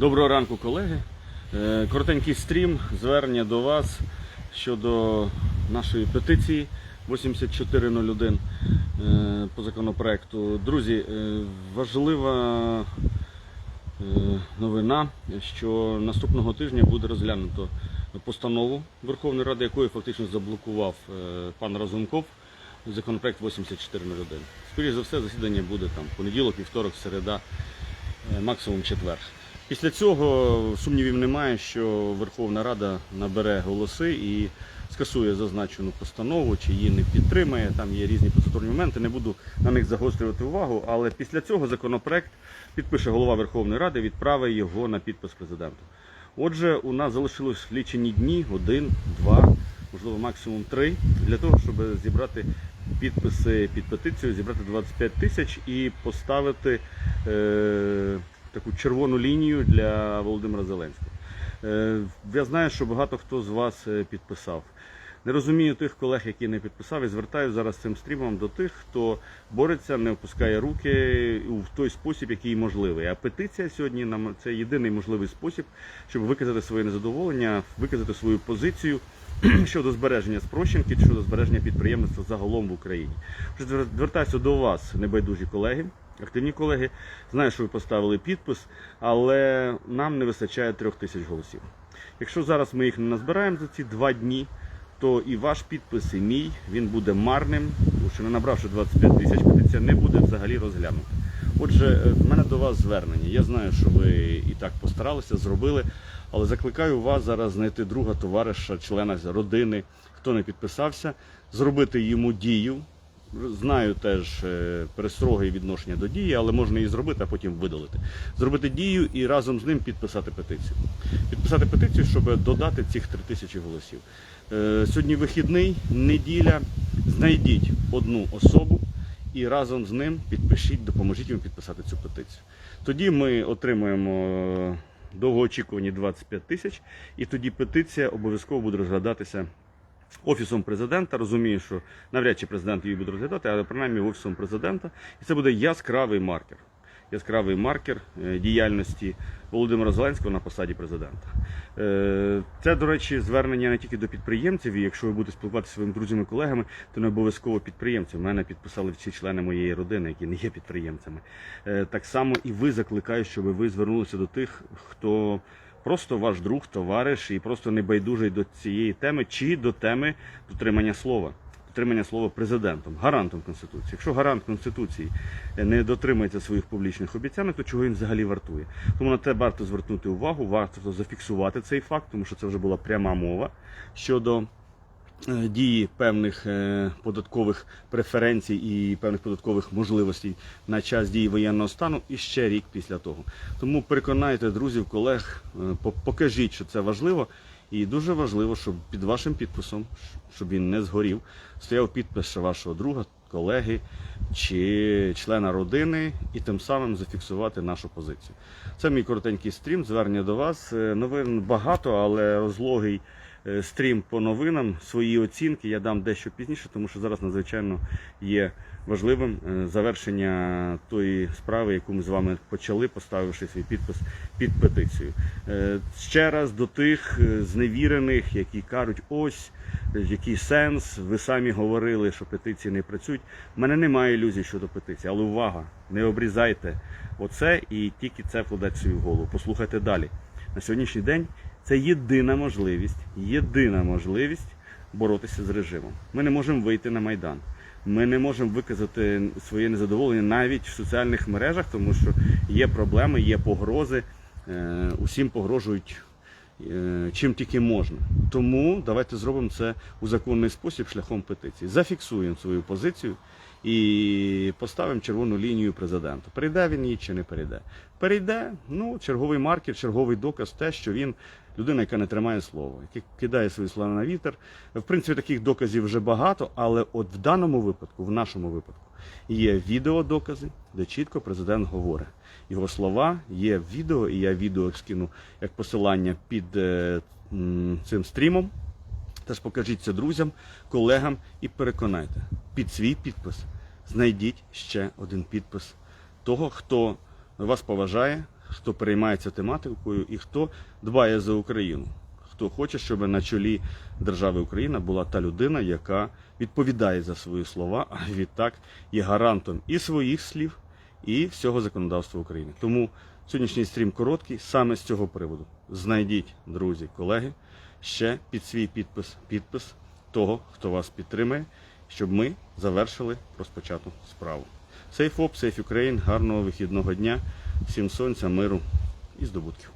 Доброго ранку, колеги. Е, Коротенький стрім, звернення до вас щодо нашої петиції 8401 е, по законопроекту. Друзі, е, важлива новина, що наступного тижня буде розглянуто постанову Верховної Ради, якою фактично заблокував пан Разумков законопроект 8401. Скоріше за все, засідання буде там понеділок, вівторок, середа, максимум четвер. Після цього сумнівів немає, що Верховна Рада набере голоси і скасує зазначену постанову, чи її не підтримає. Там є різні процедурні моменти, не буду на них загострювати увагу. Але після цього законопроект підпише голова Верховної Ради, відправить його на підпис президенту. Отже, у нас залишилось лічені дні, один, два, можливо, максимум три, для того, щоб зібрати підписи під петицію, зібрати 25 тисяч і поставити е, таку червону лінію для Володимира Зеленського. Е, я знаю, що багато хто з вас е, підписав. Не розумію тих колег, які не підписав, і звертаю зараз цим стрімом до тих, хто бореться, не опускає руки в той спосіб, який можливий. А петиція сьогодні нам це єдиний можливий спосіб, щоб виказати своє незадоволення, виказати свою позицію щодо збереження спрощенки, щодо збереження підприємництва загалом в Україні. Звертаюся до вас, небайдужі колеги. Активні колеги, знаю, що ви поставили підпис, але нам не вистачає трьох тисяч голосів. Якщо зараз ми їх не назбираємо за ці два дні, то і ваш підпис, і мій він буде марним, тому що не набравши 25 тисяч, петиція не буде взагалі розглянута. Отже, е, в мене до вас звернення. Я знаю, що ви і так постаралися, зробили, але закликаю вас зараз знайти друга товариша, члена родини, хто не підписався, зробити йому дію. Знаю теж е, перестроги і відношення до дії, але можна її зробити, а потім видалити. Зробити дію і разом з ним підписати петицію. Підписати петицію, щоб додати цих три тисячі голосів. Е, Сьогодні вихідний, неділя. Знайдіть одну особу і разом з ним підпишіть, допоможіть йому підписати цю петицію. Тоді ми отримуємо е, довгоочікувані 25 тисяч, і тоді петиція обов'язково буде розглядатися Офісом президента розумію, що навряд чи президент її буде розглядати, але принаймні офісом президента, і це буде яскравий маркер. Яскравий маркер е, діяльності Володимира Зеленського на посаді президента. Е, Це, до речі, звернення не тільки до підприємців, і якщо ви будете спілкуватися зі своїми друзями колегами, то не обов'язково підприємців. Мене підписали всі члени моєї родини, які не є підприємцями. Е, Так само і ви закликаю, щоб ви звернулися до тих, хто просто ваш друг, товариш і просто небайдужий до цієї теми чи до теми дотримання слова. Дотримання слова президентом, гарантом Конституції. Якщо гарант Конституції не дотримується своїх публічних обіцянок, то чого він взагалі вартує? Тому на те варто звернути увагу, варто зафіксувати цей факт, тому що це вже була пряма мова щодо е, дії певних е, податкових преференцій і певних податкових можливостей на час дії воєнного стану і ще рік після того. Тому переконайте друзів, колег, е, покажіть, що це важливо. І дуже важливо, щоб під вашим підписом, щоб він не згорів, стояв підпис вашого друга, колеги чи члена родини, і тим самим зафіксувати нашу позицію. Це мій коротенький стрім. Звернення до вас. Е, Новин багато, але розлогий е, стрім по новинам. Свої оцінки я дам дещо пізніше, тому що зараз надзвичайно є важливим е, завершення тої справи, яку ми з вами почали, поставивши свій підпис під петицію. Е, Ще раз до тих е, зневірених, які кажуть, ось е, який сенс. Ви самі говорили, що петиції не працюють. У мене немає ілюзій щодо петиції, але увага, не обрізайте оце і тільки це вкладайте в голову. Послухайте далі. На сьогоднішній день це єдина можливість, єдина можливість боротися з режимом. Ми не можемо вийти на майдан. Ми не можемо виказати своє незадоволення навіть в соціальних мережах, тому що є проблеми, є погрози. Е, Усім погрожують е, чим тільки можна. Тому давайте зробимо це у законний спосіб шляхом петиції. Зафіксуємо свою позицію і поставимо червону лінію президенту. Перейде він її чи не перейде? Перейде, ну, черговий маркер, черговий доказ, те, що він людина, яка не тримає слово, яка кидає свої слова на вітер. В принципі, таких доказів вже багато, але от в даному випадку, в нашому випадку, є відеодокази, де чітко президент говорить. Його слова є в відео, і я відео скину як посилання під е, цим стрімом. Теж покажіть це друзям, колегам і переконайте, під свій підпис знайдіть ще один підпис того, хто вас поважає, хто переймається тематикою і хто дбає за Україну. Хто хоче, щоб на чолі держави Україна була та людина, яка відповідає за свої слова, а відтак є гарантом і своїх слів, і всього законодавства України. Тому сьогоднішній стрім короткий саме з цього приводу. Знайдіть, друзі, колеги, ще під свій підпис, підпис того, хто вас підтримає, щоб ми завершили розпочату справу. Сейф ОП, Сейф Україн, гарного вихідного дня, всім сонця, миру і здобутків.